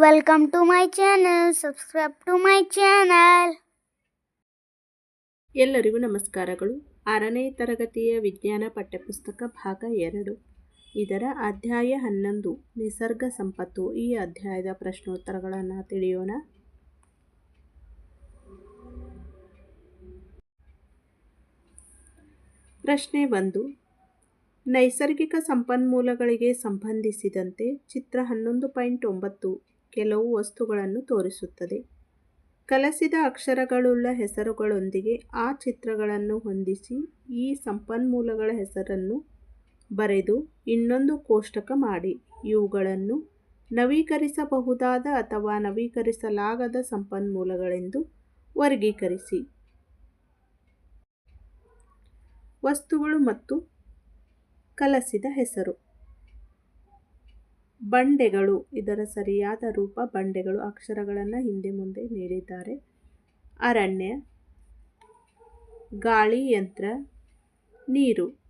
Welcome to my channel. Subscribe to my channel. ಎಲ್ಲರಿಗೂ ನಮಸ್ಕಾರಗಳು. ಆರನೇ ತರಗತಿಯ ವಿಜ್ಞಾನ ಪಠ್ಯಪುಸ್ತಕ ಭಾಗ ಎರಡು. ಇದರ ಅಧ್ಯಾಯ ಹನ್ನೊಂದು. ನಿಸರ್ಗ ಸಂಪತ್ತು. ಈ ಅಧ್ಯಾಯದ ಪ್ರಶ್ನೋತ್ತರಗಳನ್ನು ತಿಳಿಯೋಣ. ಪ್ರಶ್ನೆ ಒಂದು. ನೈಸರ್ಗಿಕ ಸಂಪನ್ಮೂಲಗಳಿಗೆ ಸಂಬಂಧಿಸಿದಂತೆ ಚಿತ್ರ ಹನ್ನೊಂದು ಪಾಯಿಂಟ್ ಒಂಬತ್ತು. ಕೆಲವು ವಸ್ತುಗಳನ್ನು ತೋರಿಸುತ್ತದೆ. ಕಲಸಿದ ಅಕ್ಷರಗಳುಳ್ಳ ಹೆಸರುಗಳೊಂದಿಗೆ ಆ ಚಿತ್ರಗಳನ್ನು ಹೊಂದಿಸಿ ಈ ಸಂಪನ್ಮೂಲಗಳ ಹೆಸರನ್ನು ಬರೆದು ಇನ್ನೊಂದು ಕೋಷ್ಟಕ ಮಾಡಿ. ಇವುಗಳನ್ನು ನವೀಕರಿಸಬಹುದಾದ ಅಥವಾ ನವೀಕರಿಸಲಾಗದ ಸಂಪನ್ಮೂಲಗಳೆಂದು ವರ್ಗೀಕರಿಸಿ. ವಸ್ತುಗಳು ಮತ್ತು ಕಲಸಿದ ಹೆಸರು. ಬಂಡೆಗಳು, ಇದರ ಸರಿಯಾದ ರೂಪ ಬಂಡೆಗಳು ಅಕ್ಷರಗಳನ್ನು ಹಿಂದೆ ಮುಂದೆ ನೀಡಿದ್ದಾರೆ. ಅರಣ್ಯ, ಗಾಳಿ, ಯಂತ್ರ, ನೀರು.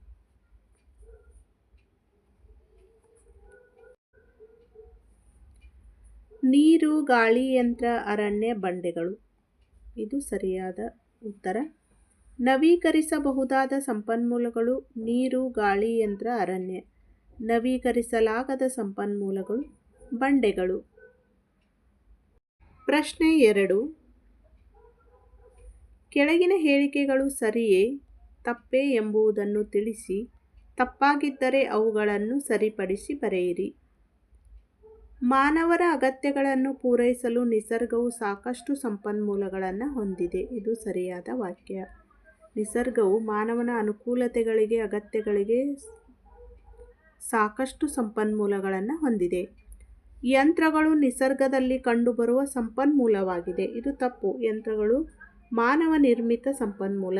ನೀರು, ಗಾಳಿ, ಯಂತ್ರ, ಅರಣ್ಯ, ಬಂಡೆಗಳು. ಇದು ಸರಿಯಾದ ಉತ್ತರ. ನವೀಕರಿಸಬಹುದಾದ ಸಂಪನ್ಮೂಲಗಳು ನೀರು, ಗಾಳಿ, ಯಂತ್ರ, ಅರಣ್ಯ. ನವೀಕರಿಸಲಾಗದ ಸಂಪನ್ಮೂಲಗಳು, ಬಂಡೆಗಳು. ಪ್ರಶ್ನೆ ಎರಡು. ಕೆಳಗಿನ ಹೇಳಿಕೆಗಳು ಸರಿಯೇ, ತಪ್ಪೇ ಎಂಬುದನ್ನು ತಿಳಿಸಿ, ತಪ್ಪಾಗಿದ್ದರೆ ಅವುಗಳನ್ನು ಸರಿಪಡಿಸಿ ಬರೆಯಿರಿ. ಮಾನವರ ಅಗತ್ಯಗಳನ್ನು ಪೂರೈಸಲು ನಿಸರ್ಗವು ಸಾಕಷ್ಟು ಸಂಪನ್ಮೂಲಗಳನ್ನು ಹೊಂದಿದೆ. ಇದು ಸರಿಯಾದ ವಾಕ್ಯ. ನಿಸರ್ಗವು ಮಾನವನ ಅನುಕೂಲತೆಗಳಿಗೆ, ಅಗತ್ಯಗಳಿಗೆ ಸಾಕಷ್ಟು ಸಂಪನ್ಮೂಲಗಳನ್ನು ಹೊಂದಿದೆ. ಯಂತ್ರಗಳು ನಿಸರ್ಗದಲ್ಲಿ ಕಂಡುಬರುವ ಸಂಪನ್ಮೂಲವಾಗಿದೆ. ಇದು ತಪ್ಪು. ಯಂತ್ರಗಳು ಮಾನವ ನಿರ್ಮಿತ ಸಂಪನ್ಮೂಲ.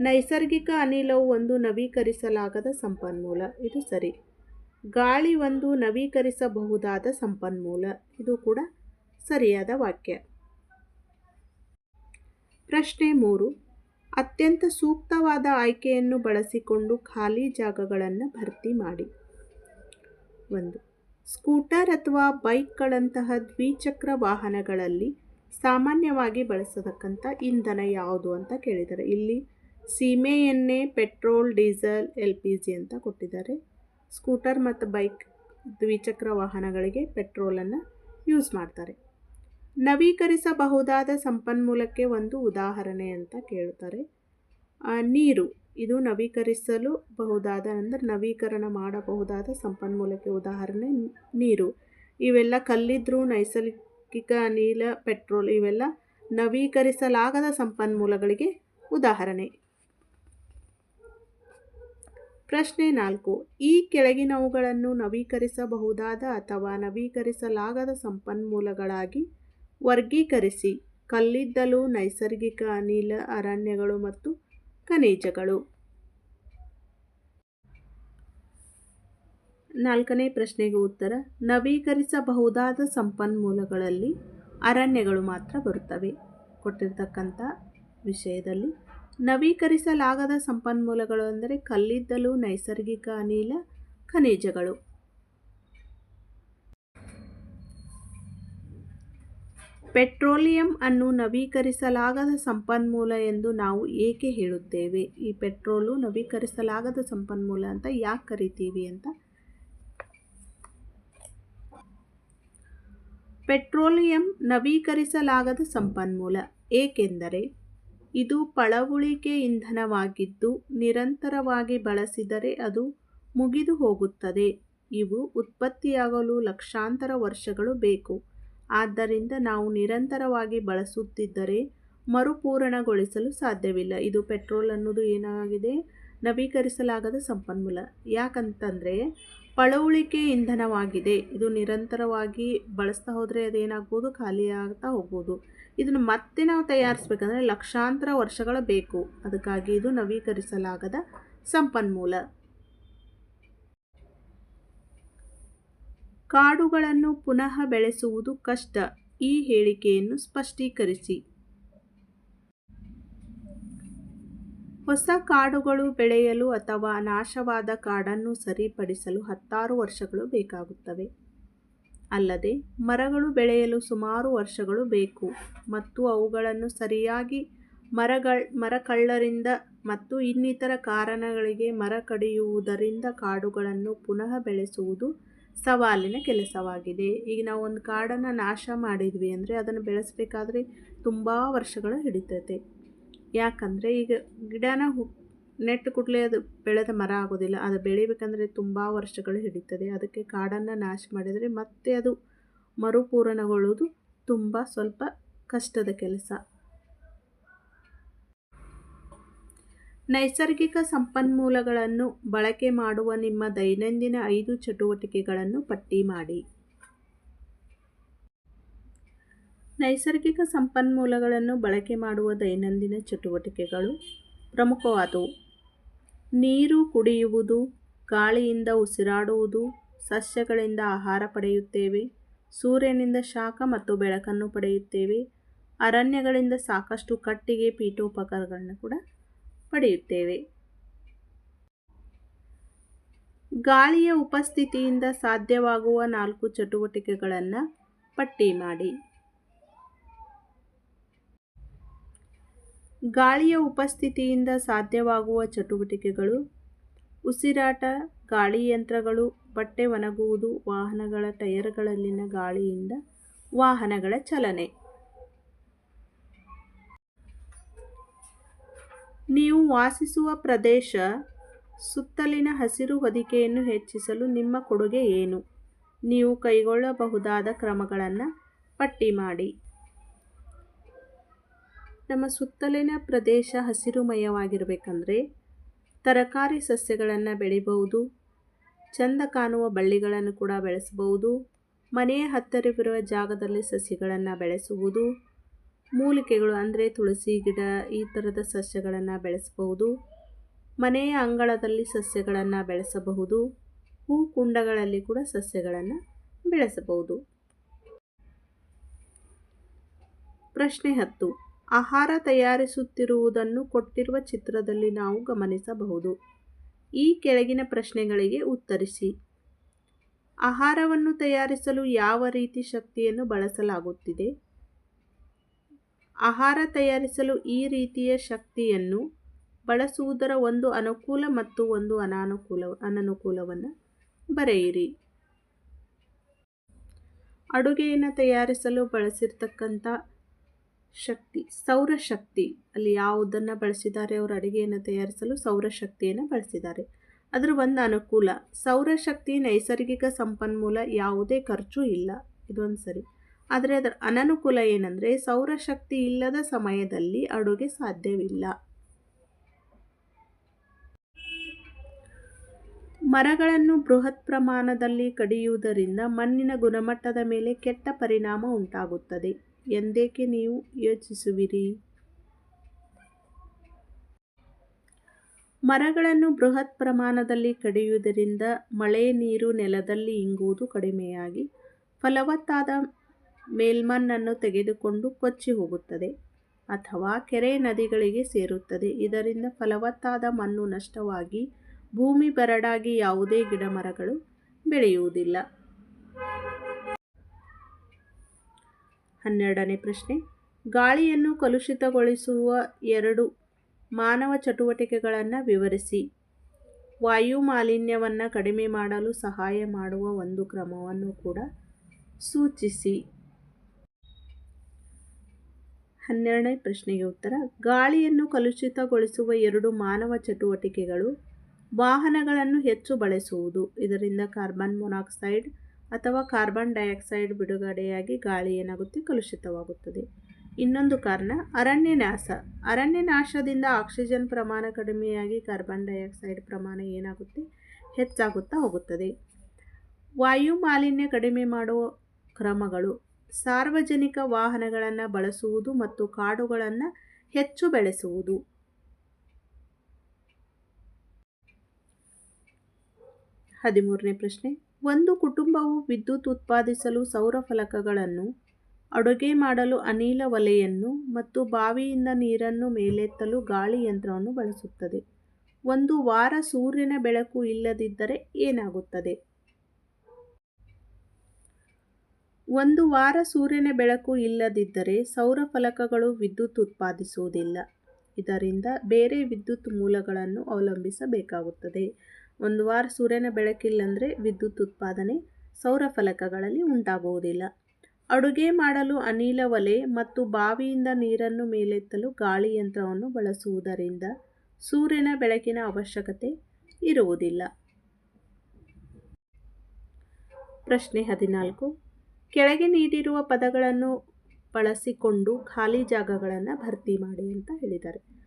ನೈಸರ್ಗಿಕ ಅನಿಲವು ಒಂದು ನವೀಕರಿಸಲಾಗದ ಸಂಪನ್ಮೂಲ. ಇದು ಸರಿ. ಗಾಳಿ ಒಂದು ನವೀಕರಿಸಬಹುದಾದ ಸಂಪನ್ಮೂಲ. ಇದು ಕೂಡ ಸರಿಯಾದ ವಾಕ್ಯ. ಪ್ರಶ್ನೆ ಮೂರು. ಅತ್ಯಂತ ಸೂಕ್ತವಾದ ಆಯ್ಕೆಯನ್ನು ಬಳಸಿಕೊಂಡು ಖಾಲಿ ಜಾಗಗಳನ್ನು ಭರ್ತಿ ಮಾಡಿ. ಒಂದು, ಸ್ಕೂಟರ್ ಅಥವಾ ಬೈಕ್ಗಳಂತಹ ದ್ವಿಚಕ್ರ ವಾಹನಗಳಲ್ಲಿ ಸಾಮಾನ್ಯವಾಗಿ ಬಳಸತಕ್ಕಂಥ ಇಂಧನ ಯಾವುದು ಅಂತ ಕೇಳಿದ್ದಾರೆ ಇಲ್ಲಿ ಸೀಮೆ ಎಣ್ಣೆ, petrol, diesel, L P G ಅಂತ ಕೊಟ್ಟಿದ್ದಾರೆ. ಸ್ಕೂಟರ್ ಮತ್ತು ಬೈಕ್ ದ್ವಿಚಕ್ರ ವಾಹನಗಳಿಗೆ ಪೆಟ್ರೋಲನ್ನು ಯೂಸ್ ಮಾಡ್ತಾರೆ. ನವೀಕರಿಸಬಹುದಾದ ಸಂಪನ್ಮೂಲಕ್ಕೆ ಒಂದು ಉದಾಹರಣೆ ಅಂತ ಕೇಳ್ತಾರೆ. ನೀರು, ಇದು ನವೀಕರಿಸಲು ಬಹುದಾದ ಅಂದರೆ ನವೀಕರಣ ಮಾಡಬಹುದಾದ ಸಂಪನ್ಮೂಲಕ್ಕೆ ಉದಾಹರಣೆ ನೀರು. ಇವೆಲ್ಲ ಕಲ್ಲಿದ್ದರೂ ನೈಸರ್ಗಿಕ ಅನಿಲ ಪೆಟ್ರೋಲ್ ಇವೆಲ್ಲ ನವೀಕರಿಸಲಾಗದ ಸಂಪನ್ಮೂಲಗಳಿಗೆ ಉದಾಹರಣೆ. ಪ್ರಶ್ನೆ ನಾಲ್ಕು, ಈ ಕೆಳಗಿನವುಗಳನ್ನು ನವೀಕರಿಸಬಹುದಾದ ಅಥವಾ ನವೀಕರಿಸಲಾಗದ ಸಂಪನ್ಮೂಲಗಳಾಗಿ ವರ್ಗೀಕರಿಸಿ. ಕಲ್ಲಿದ್ದಲು, ನೈಸರ್ಗಿಕ ಅನಿಲ, ಅರಣ್ಯಗಳು ಮತ್ತು ಖನಿಜಗಳು. ನಾಲ್ಕನೇ ಪ್ರಶ್ನೆಗೆ ಉತ್ತರ. ನವೀಕರಿಸಬಹುದಾದ ಸಂಪನ್ಮೂಲಗಳಲ್ಲಿ ಅರಣ್ಯಗಳು ಮಾತ್ರ ಬರುತ್ತವೆ. ಕೊಟ್ಟಿರ್ತಕ್ಕಂಥ ವಿಷಯದಲ್ಲಿ ನವೀಕರಿಸಲಾಗದ ಸಂಪನ್ಮೂಲಗಳು ಅಂದರೆ ಕಲ್ಲಿದ್ದಲು, ನೈಸರ್ಗಿಕ ಅನಿಲ, ಖನಿಜಗಳು. ಪೆಟ್ರೋಲಿಯಂ ಅನ್ನು ನವೀಕರಿಸಲಾಗದ ಸಂಪನ್ಮೂಲ ಎಂದು ನಾವು ಏಕೆ ಹೇಳುತ್ತೇವೆ? ಈ ಪೆಟ್ರೋಲು ನವೀಕರಿಸಲಾಗದ ಸಂಪನ್ಮೂಲ ಅಂತ ಯಾಕೆ ಕರಿತೀವಿ ಅಂತ? ಪೆಟ್ರೋಲಿಯಂ ನವೀಕರಿಸಲಾಗದ ಸಂಪನ್ಮೂಲ ಏಕೆಂದರೆ ಇದು ಪಳವುಳಿಕೆ ಇಂಧನವಾಗಿದ್ದು ನಿರಂತರವಾಗಿ ಬಳಸಿದರೆ ಅದು ಮುಗಿದು ಹೋಗುತ್ತದೆ. ಇವು ಉತ್ಪತ್ತಿಯಾಗಲು ಲಕ್ಷಾಂತರ ವರ್ಷಗಳು ಬೇಕು. ಆದ್ದರಿಂದ ನಾವು ನಿರಂತರವಾಗಿ ಬಳಸುತ್ತಿದ್ದರೆ ಮರುಪೂರಣಗೊಳಿಸಲು ಸಾಧ್ಯವಿಲ್ಲ. ಇದು ಪೆಟ್ರೋಲ್ ಅನ್ನೋದು ಏನಾಗಿದೆ? ನವೀಕರಿಸಲಾಗದ ಸಂಪನ್ಮೂಲ. ಯಾಕಂತಂದರೆ, ಪಳವಳಿಕೆ ಇಂಧನವಾಗಿದೆ. ಇದು ನಿರಂತರವಾಗಿ ಬಳಸ್ತಾ ಹೋದರೆ ಅದೇನಾಗ್ಬೋದು? ಖಾಲಿ ಆಗ್ತಾ ಹೋಗ್ಬೋದು. ಇದನ್ನು ಮತ್ತೆ ನಾವು ತಯಾರಿಸ್ಬೇಕಂದ್ರೆ ಲಕ್ಷಾಂತರ ವರ್ಷಗಳ ಬೇಕು. ಅದಕ್ಕಾಗಿ ಇದು ನವೀಕರಿಸಲಾಗದ ಸಂಪನ್ಮೂಲ. ಕಾಡುಗಳನ್ನು ಪುನಃ ಬೆಳೆಸುವುದು ಕಷ್ಟ. ಈ ಹೇಳಿಕೆಯನ್ನು ಸ್ಪಷ್ಟೀಕರಿಸಿ. ಹೊಸ ಕಾಡುಗಳು ಬೆಳೆಯಲು ಅಥವಾ ನಾಶವಾದ ಕಾಡನ್ನು ಸರಿಪಡಿಸಲು ಹತ್ತಾರು ವರ್ಷಗಳು ಬೇಕಾಗುತ್ತವೆ. ಅಲ್ಲದೆ, ಮರಗಳು ಬೆಳೆಯಲು ಸುಮಾರು ವರ್ಷಗಳು ಬೇಕು ಮತ್ತು ಅವುಗಳನ್ನು ಸರಿಯಾಗಿ ಮರಗಳ, ಮರಕಳ್ಳರಿಂದ ಮತ್ತು ಇನ್ನಿತರ ಕಾರಣಗಳಿಗೆ ಮರ ಕಡಿಯುವುದರಿಂದ ಕಾಡುಗಳನ್ನು ಪುನಃ ಬೆಳೆಸುವುದು ಸವಾಲಿನ ಕೆಲಸವಾಗಿದೆ. ಈಗ ನಾವು ಒಂದು ಕಾಡನ್ನು ನಾಶ ಮಾಡಿದ್ವಿ ಅಂದರೆ ಅದನ್ನು ಬೆಳೆಸಬೇಕಾದ್ರೆ ತುಂಬ ವರ್ಷಗಳು ಹಿಡಿತೈತೆ. ಯಾಕಂದರೆ ಈಗ ಗಿಡನ ಹು, ನೆಟ್ಟು ಕೂಡಲೇ ಅದು ಬೆಳೆದ ಮರ ಆಗೋದಿಲ್ಲ. ಅದು ಬೆಳಿಬೇಕಂದ್ರೆ ತುಂಬ ವರ್ಷಗಳು ಹಿಡಿತದೆ. ಅದಕ್ಕೆ ಕಾಡನ್ನು ನಾಶ ಮಾಡಿದರೆ ಮತ್ತೆ ಅದು ಮರುಪೂರಣಗೊಳ್ಳೋದು ತುಂಬ ಸ್ವಲ್ಪ ಕಷ್ಟದ ಕೆಲಸ. ನೈಸರ್ಗಿಕ ಸಂಪನ್ಮೂಲಗಳನ್ನು ಬಳಕೆ ಮಾಡುವ ನಿಮ್ಮ ದೈನಂದಿನ ಐದು ಚಟುವಟಿಕೆಗಳನ್ನು ಪಟ್ಟಿ ಮಾಡಿ. ನೈಸರ್ಗಿಕ ಸಂಪನ್ಮೂಲಗಳನ್ನು ಬಳಕೆ ಮಾಡುವ ದೈನಂದಿನ ಚಟುವಟಿಕೆಗಳು ಪ್ರಮುಖವಾದವು. ನೀರು ಕುಡಿಯುವುದು, ಗಾಳಿಯಿಂದ ಉಸಿರಾಡುವುದು, ಸಸ್ಯಗಳಿಂದ ಆಹಾರ ಪಡೆಯುತ್ತೇವೆ, ಸೂರ್ಯನಿಂದ ಶಾಖ ಮತ್ತು ಬೆಳಕನ್ನು ಪಡೆಯುತ್ತೇವೆ, ಅರಣ್ಯಗಳಿಂದ ಸಾಕಷ್ಟು ಕಟ್ಟಿಗೆ ಪೀಠೋಪಕರಣಗಳನ್ನು ಕೂಡ ಪಡೆಯುತ್ತೇವೆ. ಗಾಳಿಯ ಉಪಸ್ಥಿತಿಯಿಂದ ಸಾಧ್ಯವಾಗುವ ನಾಲ್ಕು ಚಟುವಟಿಕೆಗಳನ್ನು ಪಟ್ಟಿ ಮಾಡಿ. ಗಾಳಿಯ ಉಪಸ್ಥಿತಿಯಿಂದ ಸಾಧ್ಯವಾಗುವ ಚಟುವಟಿಕೆಗಳು ಉಸಿರಾಟ, ಗಾಳಿ ಯಂತ್ರಗಳು, ಬಟ್ಟೆ ಒಣಗುವುದು, ವಾಹನಗಳ ಟಯರ್ಗಳಲ್ಲಿನ ಗಾಳಿಯಿಂದ ವಾಹನಗಳ ಚಲನೆ. ನೀವು ವಾಸಿಸುವ ಪ್ರದೇಶ ಸುತ್ತಲಿನ ಹಸಿರು ಹೊದಿಕೆಯನ್ನು ಹೆಚ್ಚಿಸಲು ನಿಮ್ಮ ಕೊಡುಗೆ ಏನು? ನೀವು ಕೈಗೊಳ್ಳಬಹುದಾದ ಕ್ರಮಗಳನ್ನು ಪಟ್ಟಿ ಮಾಡಿ. ನಮ್ಮ ಸುತ್ತಲಿನ ಪ್ರದೇಶ ಹಸಿರುಮಯವಾಗಿರಬೇಕಂದ್ರೆ ತರಕಾರಿ ಸಸ್ಯಗಳನ್ನು ಬೆಳಿಬಹುದು, ಚಂದ ಕಾಣುವ ಬಳ್ಳಿಗಳನ್ನು ಕೂಡ ಬೆಳೆಸಬಹುದು, ಮನೆಯ ಹತ್ತಿರವಿರುವ ಜಾಗದಲ್ಲಿ ಸಸಿಗಳನ್ನು ಬೆಳೆಸುವುದು ಮೂಲಿಕೆಗಳು ಅಂದರೆ ತುಳಸಿ ಗಿಡ, ಈ ಥರದ ಸಸ್ಯಗಳನ್ನು ಬೆಳೆಸಬಹುದು. ಮನೆಯ ಅಂಗಳದಲ್ಲಿ ಸಸ್ಯಗಳನ್ನು ಬೆಳೆಸಬಹುದು. ಹೂ ಕುಂಡಗಳಲ್ಲಿ ಕೂಡ ಸಸ್ಯಗಳನ್ನು ಬೆಳೆಸಬಹುದು. ಪ್ರಶ್ನೆ ಹತ್ತು. ಆಹಾರ ತಯಾರಿಸುತ್ತಿರುವುದನ್ನು ಕೊಟ್ಟಿರುವ ಚಿತ್ರದಲ್ಲಿ ನಾವು ಗಮನಿಸಬಹುದು. ಈ ಕೆಳಗಿನ ಪ್ರಶ್ನೆಗಳಿಗೆ ಉತ್ತರಿಸಿ. ಆಹಾರವನ್ನು ತಯಾರಿಸಲು ಯಾವ ರೀತಿ ಶಕ್ತಿಯನ್ನು ಬಳಸಲಾಗುತ್ತಿದೆ? ಆಹಾರ ತಯಾರಿಸಲು ಈ ರೀತಿಯ ಶಕ್ತಿಯನ್ನು ಬಳಸುವುದರ ಒಂದು ಅನುಕೂಲ ಮತ್ತು ಒಂದು ಅನಾನುಕೂಲ, ಅನನುಕೂಲವನ್ನು ಬರೆಯಿರಿ. ಅಡುಗೆಯನ್ನು ತಯಾರಿಸಲು ಬಳಸಿರ್ತಕ್ಕಂಥ ಶಕ್ತಿ ಸೌರಶಕ್ತಿ ಅಲ್ಲಿ ಯಾವುದನ್ನು ಬಳಸಿದ್ದಾರೆ, ಅವರು ಅಡುಗೆಯನ್ನು ತಯಾರಿಸಲು ಸೌರಶಕ್ತಿಯನ್ನು ಬಳಸಿದ್ದಾರೆ. ಅದರ ಒಂದು ಅನುಕೂಲ ಸೌರಶಕ್ತಿ ನೈಸರ್ಗಿಕ ಸಂಪನ್ಮೂಲ ಯಾವುದೇ ಖರ್ಚು ಇಲ್ಲ. ಇದೊಂದು ಸರಿ. ಆದರೆ ಅದರ ಅನನುಕೂಲ ಏನಂದರೆ ಸೌರಶಕ್ತಿ ಇಲ್ಲದ ಸಮಯದಲ್ಲಿ ಅಡುಗೆ ಸಾಧ್ಯವಿಲ್ಲ. ಮರಗಳನ್ನು ಬೃಹತ್ ಪ್ರಮಾಣದಲ್ಲಿ ಕಡಿಯುವುದರಿಂದ ಮಣ್ಣಿನ ಗುಣಮಟ್ಟದ ಮೇಲೆ ಕೆಟ್ಟ ಪರಿಣಾಮ ಉಂಟಾಗುತ್ತದೆ. ಎಂದೇಕೆ ನೀವು ಯೋಚಿಸುವಿರಿ? ಮರಗಳನ್ನು ಬೃಹತ್ ಪ್ರಮಾಣದಲ್ಲಿ ಕಡಿಯುವುದರಿಂದ ಮಳೆ ನೀರು ನೆಲದಲ್ಲಿ ಇಂಗುವುದು ಕಡಿಮೆಯಾಗಿ, ಫಲವತ್ತಾದ ಮೇಲ್ಮಣ್ಣನ್ನು ತೆಗೆದುಕೊಂಡು ಕೊಚ್ಚಿ ಹೋಗುತ್ತದೆ ಅಥವಾ ಕೆರೆ ನದಿಗಳಿಗೆ ಸೇರುತ್ತದೆ. ಇದರಿಂದ ಫಲವತ್ತಾದ ಮಣ್ಣು ನಷ್ಟವಾಗಿ ಭೂಮಿ ಬರಡಾಗಿ ಯಾವುದೇ ಗಿಡ ಮರಗಳು ಬೆಳೆಯುವುದಿಲ್ಲ. ಹನ್ನೆರಡನೇ ಪ್ರಶ್ನೆ. ಗಾಳಿಯನ್ನು ಕಲುಷಿತಗೊಳಿಸುವ ಎರಡು ಮಾನವ ಚಟುವಟಿಕೆಗಳನ್ನು ವಿವರಿಸಿ. ವಾಯು ಮಾಲಿನ್ಯವನ್ನು ಕಡಿಮೆ ಮಾಡಲು ಸಹಾಯ ಮಾಡುವ ಒಂದು ಕ್ರಮವನ್ನು ಕೂಡ ಸೂಚಿಸಿ. ಹನ್ನೆರಡನೇ ಪ್ರಶ್ನೆಗೆ ಉತ್ತರ. ಗಾಳಿಯನ್ನು ಕಲುಷಿತಗೊಳಿಸುವ ಎರಡು ಮಾನವ ಚಟುವಟಿಕೆಗಳು ವಾಹನಗಳನ್ನು ಹೆಚ್ಚು ಬಳಸುವುದು. ಇದರಿಂದ ಕಾರ್ಬನ್ ಮೊನಾಕ್ಸೈಡ್ ಅಥವಾ ಕಾರ್ಬನ್ ಡೈಆಕ್ಸೈಡ್ ಬಿಡುಗಡೆಯಾಗಿ ಗಾಳಿ ಏನಾಗುತ್ತೆ? ಕಲುಷಿತವಾಗುತ್ತದೆ. ಇನ್ನೊಂದು ಕಾರಣ ಅರಣ್ಯನಾಶ ಅರಣ್ಯನಾಶದಿಂದ ಆಕ್ಸಿಜನ್ ಪ್ರಮಾಣ ಕಡಿಮೆಯಾಗಿ ಕಾರ್ಬನ್ ಡೈಆಕ್ಸೈಡ್ ಪ್ರಮಾಣ ಏನಾಗುತ್ತೆ? ಹೆಚ್ಚಾಗುತ್ತಾ ಹೋಗುತ್ತದೆ. ವಾಯು ಮಾಲಿನ್ಯ ಕಡಿಮೆ ಮಾಡುವ ಕ್ರಮಗಳು. ಸಾರ್ವಜನಿಕ ವಾಹನಗಳನ್ನು ಬಳಸುವುದು ಮತ್ತು ಕಾಡುಗಳನ್ನು ಹೆಚ್ಚು ಬೆಳೆಸುವುದು. ಹದಿಮೂರನೇ ಪ್ರಶ್ನೆ. ಒಂದು ಕುಟುಂಬವು ವಿದ್ಯುತ್ ಉತ್ಪಾದಿಸಲು ಸೌರ ಫಲಕಗಳನ್ನು, ಅಡುಗೆ ಮಾಡಲು ಅನಿಲ ಒಲೆಯನ್ನು ಮತ್ತು ಬಾವಿಯಿಂದ ನೀರನ್ನು ಮೇಲೆತ್ತಲು ಗಾಳಿ ಯಂತ್ರವನ್ನು ಬಳಸುತ್ತದೆ. ಒಂದು ವಾರ ಸೂರ್ಯನ ಬೆಳಕು ಇಲ್ಲದಿದ್ದರೆ ಏನಾಗುತ್ತದೆ? ಒಂದು ವಾರ ಸೂರ್ಯನ ಬೆಳಕು ಇಲ್ಲದಿದ್ದರೆ ಸೌರ ಫಲಕಗಳು ವಿದ್ಯುತ್ ಉತ್ಪಾದಿಸುವುದಿಲ್ಲ. ಇದರಿಂದ ಬೇರೆ ವಿದ್ಯುತ್ ಮೂಲಗಳನ್ನು ಅವಲಂಬಿಸಬೇಕಾಗುತ್ತದೆ. ಒಂದು ವಾರ ಸೂರ್ಯನ ಬೆಳಕಿಲ್ಲಂದರೆ ವಿದ್ಯುತ್ ಉತ್ಪಾದನೆ ಸೌರ ಫಲಕಗಳಲ್ಲಿ ಉಂಟಾಗುವುದಿಲ್ಲ. ಅಡುಗೆ ಮಾಡಲು ಅನಿಲ ಒಲೆ ಮತ್ತು ಬಾವಿಯಿಂದ ನೀರನ್ನು ಮೇಲೆತ್ತಲು ಗಾಳಿಯಂತ್ರವನ್ನು ಬಳಸುವುದರಿಂದ ಸೂರ್ಯನ ಬೆಳಕಿನ ಅವಶ್ಯಕತೆ ಇರುವುದಿಲ್ಲ. ಪ್ರಶ್ನೆ ಹದಿನಾಲ್ಕು. ಕೆಳಗೆ ನೀಡಿರುವ ಪದಗಳನ್ನು ಬಳಸಿಕೊಂಡು ಖಾಲಿ ಜಾಗಗಳನ್ನು ಭರ್ತಿ ಮಾಡಿ ಅಂತ ಹೇಳಿದ್ದಾರೆ.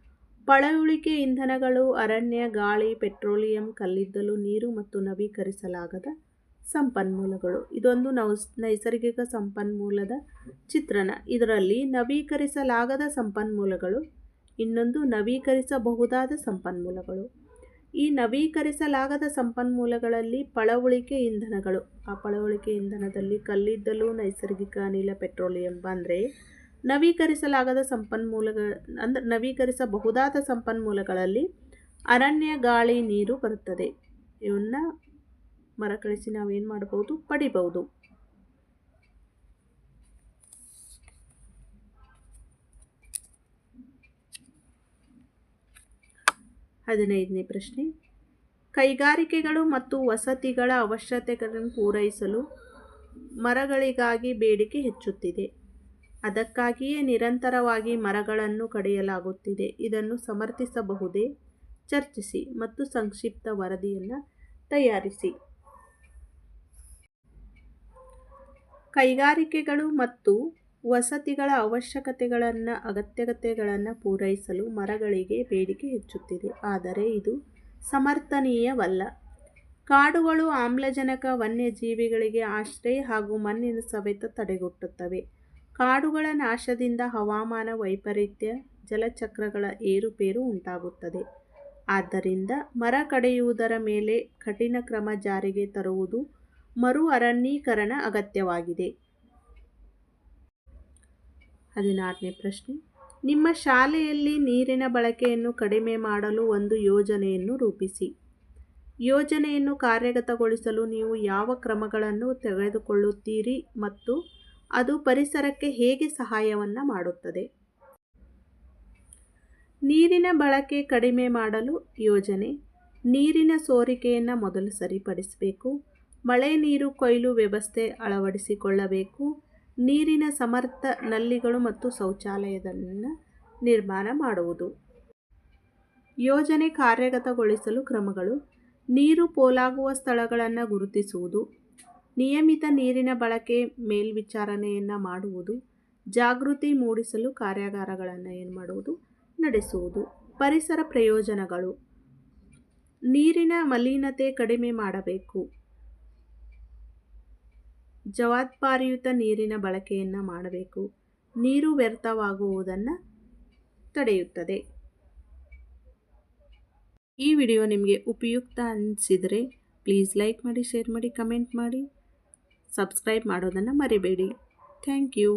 ಪಳೆಯುಳಿಕೆ ಇಂಧನಗಳು, ಅರಣ್ಯ, ಗಾಳಿ, ಪೆಟ್ರೋಲಿಯಂ, ಕಲ್ಲಿದ್ದಲು, ನೀರು ಮತ್ತು ನವೀಕರಿಸಲಾಗದ ಸಂಪನ್ಮೂಲಗಳು. ಇದೊಂದು ನೌಸ್ ನೈಸರ್ಗಿಕ ಸಂಪನ್ಮೂಲದ ಚಿತ್ರಣ. ಇದರಲ್ಲಿ ನವೀಕರಿಸಲಾಗದ ಸಂಪನ್ಮೂಲಗಳು, ಇನ್ನೊಂದು ನವೀಕರಿಸಬಹುದಾದ ಸಂಪನ್ಮೂಲಗಳು. ಈ ನವೀಕರಿಸಲಾಗದ ಸಂಪನ್ಮೂಲಗಳಲ್ಲಿ ಪಳವಳಿಕೆ ಇಂಧನಗಳು. ಆ ಪಳವಳಿಕೆ ಇಂಧನದಲ್ಲಿ ಕಲ್ಲಿದ್ದಲು, ನೈಸರ್ಗಿಕ ಅನಿಲ, ಪೆಟ್ರೋಲಿಯಂ ಬಂದರೆ ನವೀಕರಿಸಲಾಗದ ಸಂಪನ್ಮೂಲಗಳ ಅಂದರೆ ನವೀಕರಿಸಬಹುದಾದ ಸಂಪನ್ಮೂಲಗಳಲ್ಲಿ ಅರಣ್ಯ, ಗಾಳಿ, ನೀರು ಬರುತ್ತದೆ. ಇವನ್ನ ಮರಕಳಿಸಿ ನಾವೇನು ಮಾಡ್ಬೋದು? ಪಡಿಬಹುದು ಹದಿನೈದನೇ ಪ್ರಶ್ನೆ. ಕೈಗಾರಿಕೆಗಳು ಮತ್ತು ವಸತಿಗಳ ಅವಶ್ಯಕತೆಗಳನ್ನು ಪೂರೈಸಲು ಮರಗಳಿಗಾಗಿ ಬೇಡಿಕೆ ಹೆಚ್ಚುತ್ತಿದೆ. ಅದಕ್ಕಾಗಿಯೇ ನಿರಂತರವಾಗಿ ಮರಗಳನ್ನು ಕಡಿಯಲಾಗುತ್ತಿದೆ. ಇದನ್ನು ಸಮರ್ಥಿಸಬಹುದೇ? ಚರ್ಚಿಸಿ ಮತ್ತು ಸಂಕ್ಷಿಪ್ತ ವರದಿಯನ್ನು ತಯಾರಿಸಿ. ಕೈಗಾರಿಕೆಗಳು ಮತ್ತು ವಸತಿಗಳ ಅವಶ್ಯಕತೆಗಳನ್ನು, ಅಗತ್ಯತೆಗಳನ್ನು ಪೂರೈಸಲು ಮರಗಳಿಗೆ ಬೇಡಿಕೆ ಹೆಚ್ಚುತ್ತಿದೆ. ಆದರೆ ಇದು ಸಮರ್ಥನೀಯವಲ್ಲ. ಕಾಡುಗಳು ಆಮ್ಲಜನಕ ವನ್ಯಜೀವಿಗಳಿಗೆ ಆಶ್ರಯ ಹಾಗೂ ಮಣ್ಣಿನ ಸವೆತ ತಡೆಗಟ್ಟುತ್ತವೆ. ಕಾಡುಗಳ ನಾಶದಿಂದ ಹವಾಮಾನ ವೈಪರೀತ್ಯ, ಜಲಚಕ್ರಗಳ ಏರುಪೇರು ಉಂಟಾಗುತ್ತದೆ. ಆದ್ದರಿಂದ ಮರ ಕಡೆಯುವುದರ ಮೇಲೆ ಕಠಿಣ ಕ್ರಮ ಜಾರಿಗೆ ತರುವುದು ಮರು ಅರಣ್ಯೀಕರಣ ಅಗತ್ಯವಾಗಿದೆ. ಹದಿನಾರನೇ ಪ್ರಶ್ನೆ. ನಿಮ್ಮ ಶಾಲೆಯಲ್ಲಿ ನೀರಿನ ಬಳಕೆಯನ್ನು ಕಡಿಮೆ ಮಾಡಲು ಒಂದು ಯೋಜನೆಯನ್ನು ರೂಪಿಸಿ. ಯೋಜನೆಯನ್ನು ಕಾರ್ಯಗತಗೊಳಿಸಲು ನೀವು ಯಾವ ಕ್ರಮಗಳನ್ನು ತೆಗೆದುಕೊಳ್ಳುತ್ತೀರಿ ಮತ್ತು ಅದು ಪರಿಸರಕ್ಕೆ ಹೇಗೆ ಸಹಾಯವನ್ನು ಮಾಡುತ್ತದೆ? ನೀರಿನ ಬಳಕೆ ಕಡಿಮೆ ಮಾಡಲು ಯೋಜನೆ. ನೀರಿನ ಸೋರಿಕೆಯನ್ನು ಮೊದಲು ಸರಿಪಡಿಸಬೇಕು. ಮಳೆ ನೀರು ಕೊಯ್ಲು ವ್ಯವಸ್ಥೆ ಅಳವಡಿಸಿಕೊಳ್ಳಬೇಕು. ನೀರಿನ ಸಮರ್ಥ ನಲ್ಲಿಗಳು ಮತ್ತು ಶೌಚಾಲಯಗಳನ್ನು ನಿರ್ಮಾಣ ಮಾಡುವುದು. ಯೋಜನೆ ಕಾರ್ಯಗತಗೊಳಿಸಲು ಕ್ರಮಗಳು. ನೀರು ಪೋಲಾಗುವ ಸ್ಥಳಗಳನ್ನು ಗುರುತಿಸುವುದು. ನಿಯಮಿತ ನೀರಿನ ಬಳಕೆ ಮೇಲ್ವಿಚಾರಣೆಯನ್ನು ಮಾಡುವುದು. ಜಾಗೃತಿ ಮೂಡಿಸಲು ಕಾರ್ಯಾಗಾರಗಳನ್ನು ಏನು ಮಾಡುವುದು? ನಡೆಸುವುದು. ಪರಿಸರ ಪ್ರಯೋಜನಗಳು. ನೀರಿನ ಮಲಿನತೆ ಕಡಿಮೆ ಮಾಡಬೇಕು. ಜವಾಬ್ದಾರಿಯುತ ನೀರಿನ ಬಳಕೆಯನ್ನು ಮಾಡಬೇಕು. ನೀರು ವ್ಯರ್ಥವಾಗುವುದನ್ನು ತಡೆಯುತ್ತದೆ. ಈ ವಿಡಿಯೋ ನಿಮಗೆ ಉಪಯುಕ್ತ ಅನಿಸಿದರೆ ಪ್ಲೀಸ್ ಲೈಕ್ ಮಾಡಿ ಶೇರ್ ಮಾಡಿ ಕಮೆಂಟ್ ಮಾಡಿ ಸಬ್ಸ್ಕ್ರೈಬ್ ಮಾಡೋದನ್ನು ಮರಿಬೇಡಿ. Thank you